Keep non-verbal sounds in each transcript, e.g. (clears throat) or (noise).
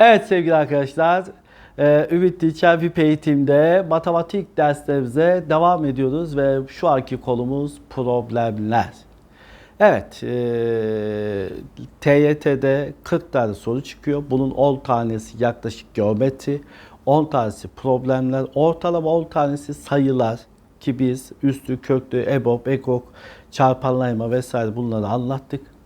Evet sevgili arkadaşlar, e, Ümit Teacher VIP matematik derslerimize devam ediyoruz ve şu anki konumuz problemler. Evet, e, TYT'de 40 tane soru çıkıyor. Bunun 10 tanesi yaklaşık geometri, 10 tanesi problemler, ortalama 10 tanesi sayılar ki biz üstü, köklü, EBOB, EGOK, çarpanlayma vesaire bunları anlattık.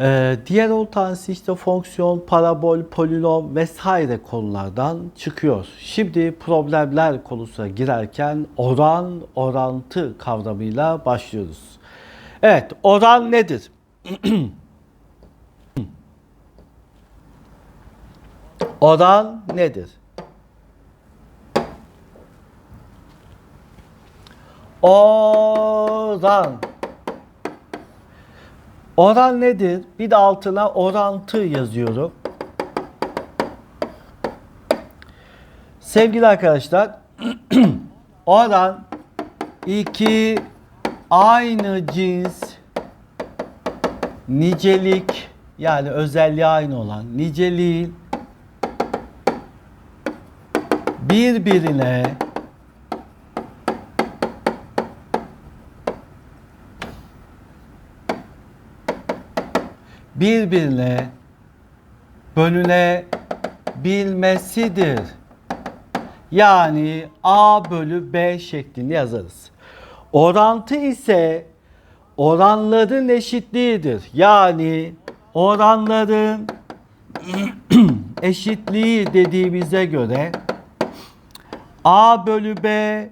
Ee, diğer 10 tanesi işte fonksiyon, parabol, polinom vesaire konulardan çıkıyor. Şimdi problemler konusuna girerken oran, orantı kavramıyla başlıyoruz. Evet, oran nedir? (clears throat) oran nedir? Oran. Oran nedir? Bir de altına orantı yazıyorum. Sevgili arkadaşlar, (clears throat) oran iki aynı cins nicelik yani özelliği aynı olan niceliğin birbirine birbirine bölünebilmesidir. Yani A bölü B şeklinde yazarız. Orantı ise oranların eşitliğidir. Yani oranların (clears throat) eşitliği dediğimize göre A bölü B,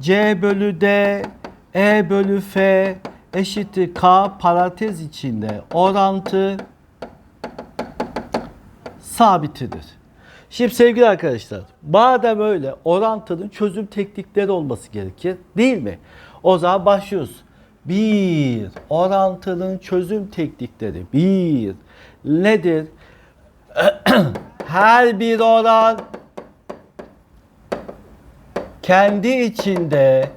C bölü D, E bölü F eşittir K parantez içinde orantı sabitidir. Şimdi sevgili arkadaşlar, madem öyle orantının çözüm teknikleri olması gerekir değil mi? O zaman başlıyoruz. Bir, orantının çözüm teknikleri. Bir, nedir? (clears throat) Her bir oran kendi içinde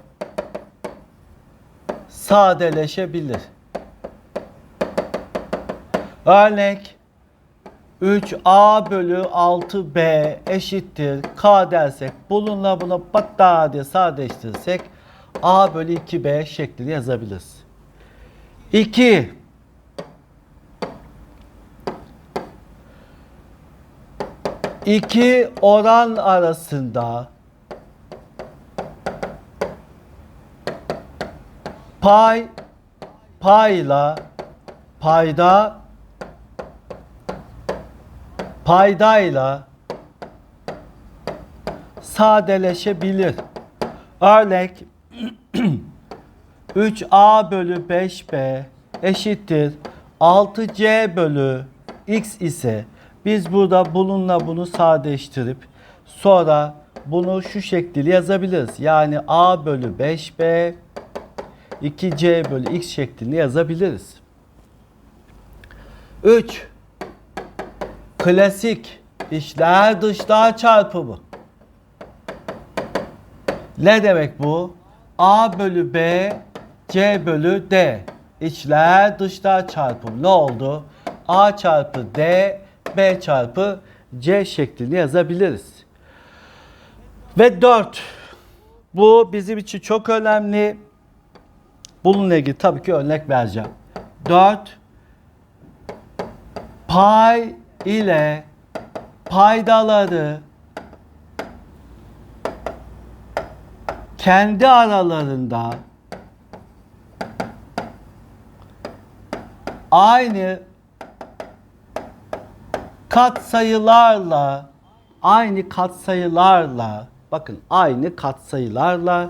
sadeleşebilir. Örnek 3a bölü 6b eşittir k dersek bununla bunu batta diye sadeleştirirsek a bölü 2b şeklinde yazabiliriz. 2 İki oran arasında pay payla payda paydayla sadeleşebilir. Örnek (clears throat) 3a bölü 5b eşittir 6c bölü x ise biz burada bununla bunu sadeleştirip sonra bunu şu şekilde yazabiliriz. Yani a bölü 5b 2c bölü x şeklinde yazabiliriz. 3. Klasik içler dışlar çarpımı. Ne demek bu? a bölü b c bölü d. İçler dışlar çarpımı. Ne oldu? a çarpı d b çarpı c şeklinde yazabiliriz. Ve 4. Bu bizim için çok önemli. Bununla ilgili tabii ki örnek vereceğim. 4 pay ile paydaları kendi aralarında aynı katsayılarla aynı katsayılarla bakın aynı katsayılarla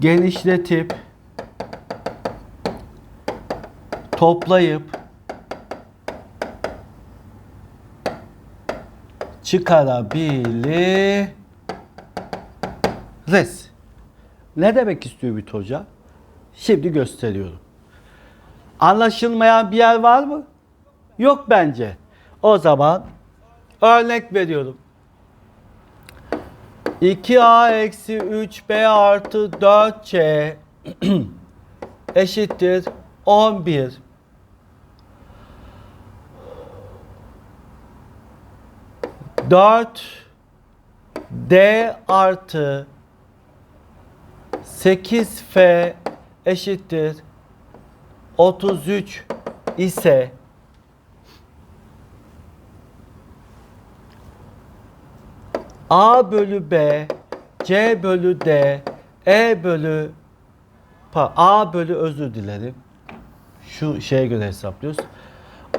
genişletip toplayıp çıkarabiliriz. Ne demek istiyor bir hoca? Şimdi gösteriyorum. Anlaşılmayan bir yer var mı? Yok bence. O zaman örnek veriyorum. 2a eksi 3b artı 4c (clears throat) eşittir 11. 4 D artı 8F eşittir 33 ise A bölü B, C bölü D, E bölü A bölü özür dilerim. Şu şeye göre hesaplıyoruz.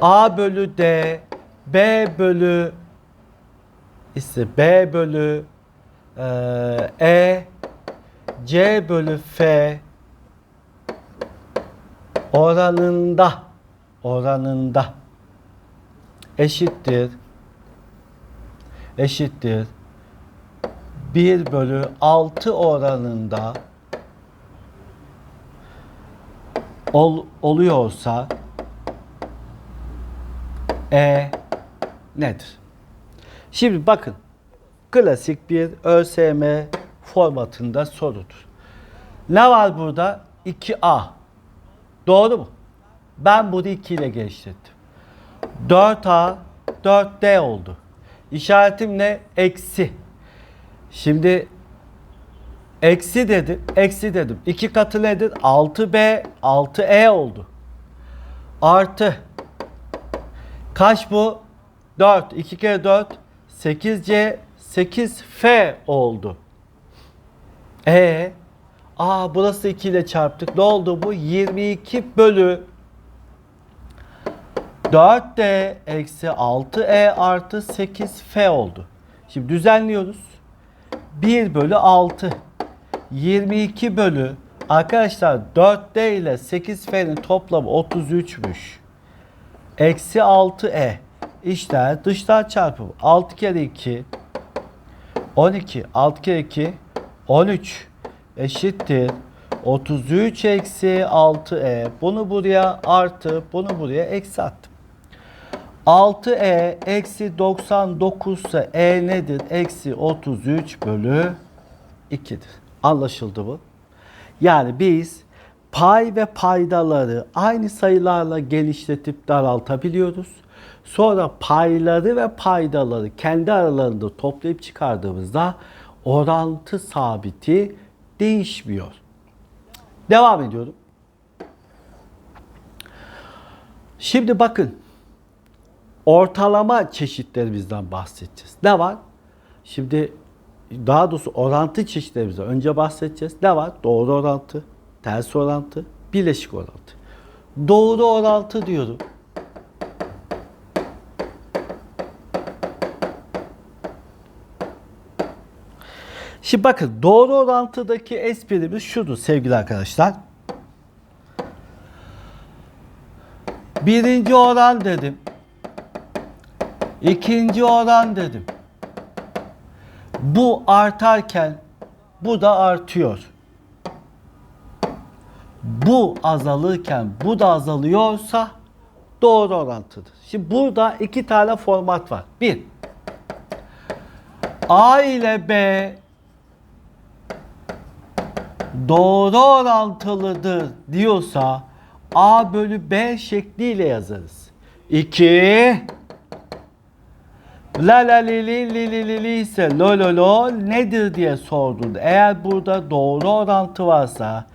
A bölü D, B bölü ise B bölü E, C bölü F oranında oranında eşittir eşittir 1 bölü 6 oranında ol, oluyorsa E nedir? Şimdi bakın klasik bir ÖSYM formatında sorudur. Ne var burada? 2A. Doğru mu? Ben bunu 2 ile genişlettim. 4A, 4D oldu. İşaretim ne? Eksi. Şimdi eksi dedim, eksi dedim. 2 katı nedir? 6B, 6E oldu. Artı. Kaç bu? 4. 2 kere 4. 8C, 8F oldu. E Aa burası 2 ile çarptık. Ne oldu bu? 22 bölü 4D eksi 6E artı 8F oldu. Şimdi düzenliyoruz. 1 bölü 6. 22 bölü arkadaşlar 4D ile 8F'nin toplamı 33'müş. Eksi 6E. İşler dışlar çarpımı. 6 kere 2 12. 6 kere 2 13 eşittir. 33 eksi 6e. Bunu buraya artı, bunu buraya eksi attım. 6e eksi 99 ise e nedir? Eksi 33 bölü 2'dir. Anlaşıldı bu. Yani biz pay ve paydaları aynı sayılarla genişletip daraltabiliyoruz. Sonra payları ve paydaları kendi aralarında toplayıp çıkardığımızda orantı sabiti değişmiyor. Devam ediyorum. Şimdi bakın. Ortalama çeşitlerimizden bahsedeceğiz. Ne var? Şimdi daha doğrusu orantı çeşitlerimizden önce bahsedeceğiz. Ne var? Doğru orantı, ters orantı, bileşik orantı. Doğru orantı diyorum. Şimdi bakın doğru orantıdaki esprimiz şudur sevgili arkadaşlar. Birinci oran dedim. İkinci oran dedim. Bu artarken bu da artıyor. Bu azalırken bu da azalıyorsa doğru orantıdır. Şimdi burada iki tane format var. Bir, A ile B doğru orantılıdır diyorsa A bölü B şekliyle yazarız. 2 La la li li li li li li ise lo lo lo nedir diye sordun. Eğer burada doğru orantı varsa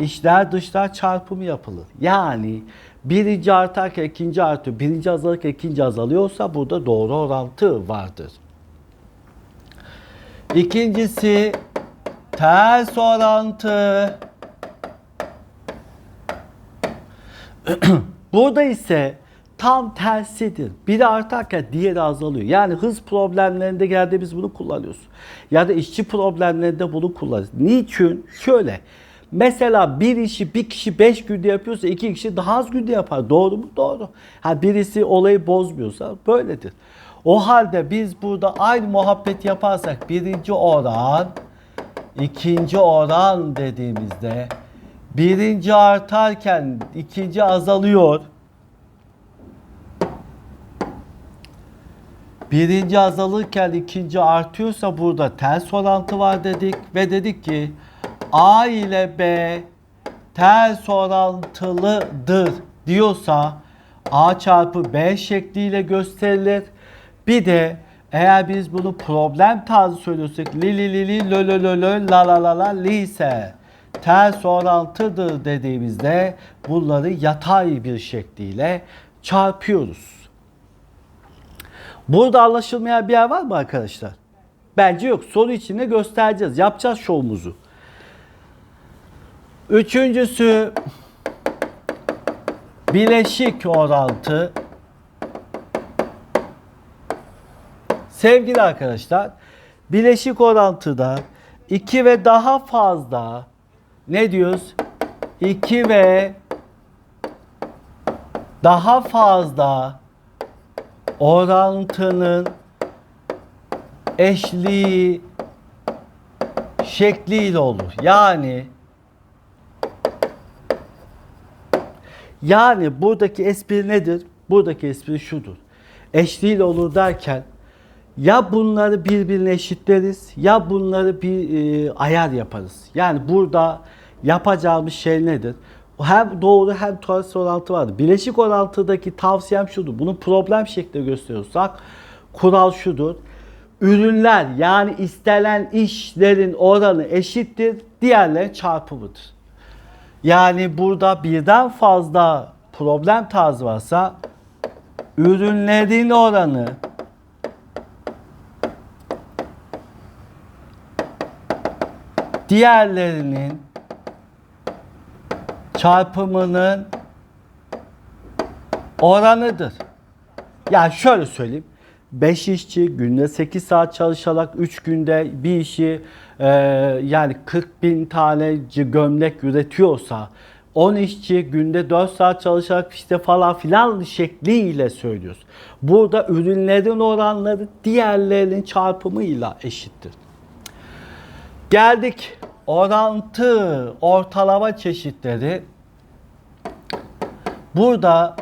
içler dışlar çarpımı yapılır. Yani birinci artarken ikinci artıyor, birinci azalırken ikinci azalıyorsa burada doğru orantı vardır. İkincisi ters orantı. (clears throat) Burada ise tam tersidir. Biri artarken diğeri azalıyor. Yani hız problemlerinde geldi biz bunu kullanıyoruz. Ya da işçi problemlerinde bunu kullanıyoruz. Niçin? Şöyle. Mesela bir işi bir kişi beş günde yapıyorsa iki kişi daha az günde yapar. Doğru mu? Doğru. Ha birisi olayı bozmuyorsa böyledir. O halde biz burada aynı muhabbet yaparsak birinci oran, ikinci oran dediğimizde birinci artarken ikinci azalıyor. Birinci azalırken ikinci artıyorsa burada ters orantı var dedik ve dedik ki A ile B ters orantılıdır diyorsa A çarpı B şekliyle gösterilir. Bir de Eğer biz bunu problem tarzı söylüyorsak li li li li lo lo lo lo la la la la li ise ters orantıdır dediğimizde bunları yatay bir şekliyle çarpıyoruz. Burada anlaşılmayan bir yer var mı arkadaşlar? Bence yok. Soru içinde göstereceğiz. Yapacağız şovumuzu. Üçüncüsü bileşik orantı. Sevgili arkadaşlar, bileşik orantıda 2 ve daha fazla ne diyoruz? 2 ve daha fazla orantının eşliği şekliyle olur. Yani yani buradaki espri nedir? Buradaki espri şudur. Eşliğiyle olur derken ya bunları birbirine eşitleriz ya bunları bir e, ayar yaparız. Yani burada yapacağımız şey nedir? Hem doğru hem ters orantı vardır. Bileşik orantıdaki tavsiyem şudur. Bunu problem şeklinde gösteriyorsak kural şudur. Ürünler yani istenen işlerin oranı eşittir. Diğerlerin çarpımıdır. Yani burada birden fazla problem tarzı varsa ürünlerin oranı diğerlerinin çarpımının oranıdır. Yani şöyle söyleyeyim. 5 işçi günde 8 saat çalışarak 3 günde bir işi e, yani 40 bin tane gömlek üretiyorsa 10 işçi günde 4 saat çalışarak işte falan filan şekliyle söylüyoruz. Burada ürünlerin oranları diğerlerinin çarpımıyla eşittir. Geldik orantı ortalama çeşitleri. Burada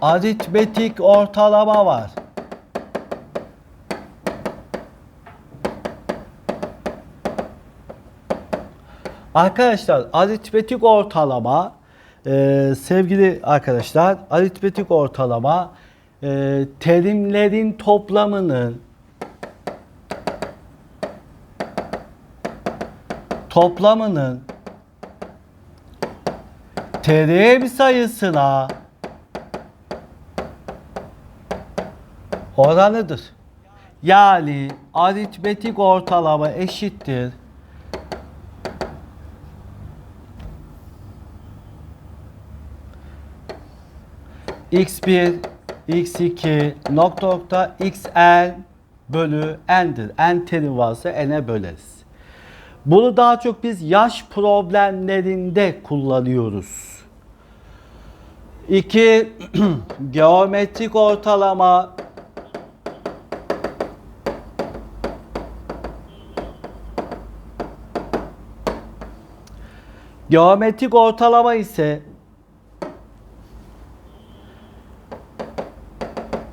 aritmetik ortalama var. Arkadaşlar aritmetik ortalama e, sevgili arkadaşlar aritmetik ortalama e, terimlerin toplamının toplamının terim sayısına oranıdır. Yani aritmetik ortalama eşittir. x1, x2, nokta nokta xn bölü n'dir. n terim varsa n'e böleriz. Bunu daha çok biz yaş problemlerinde kullanıyoruz. 2. (clears throat) Geometrik ortalama Geometrik ortalama ise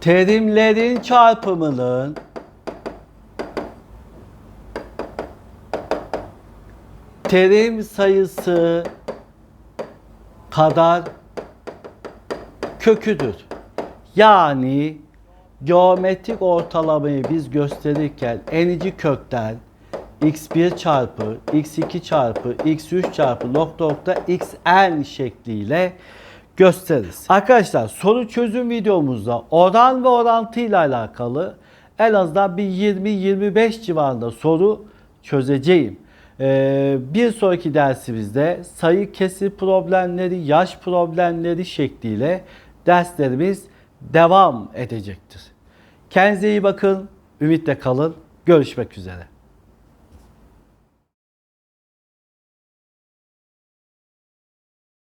terimlerin çarpımının terim sayısı kadar köküdür. Yani geometrik ortalamayı biz gösterirken enici kökten x1 çarpı x2 çarpı x3 çarpı nokta nokta xn şekliyle gösteririz. Arkadaşlar soru çözüm videomuzda oran ve orantı ile alakalı en azından bir 20-25 civarında soru çözeceğim. Ee, bir sonraki dersimizde sayı kesir problemleri, yaş problemleri şekliyle derslerimiz devam edecektir. Kendinize iyi bakın, ümitle kalın. Görüşmek üzere.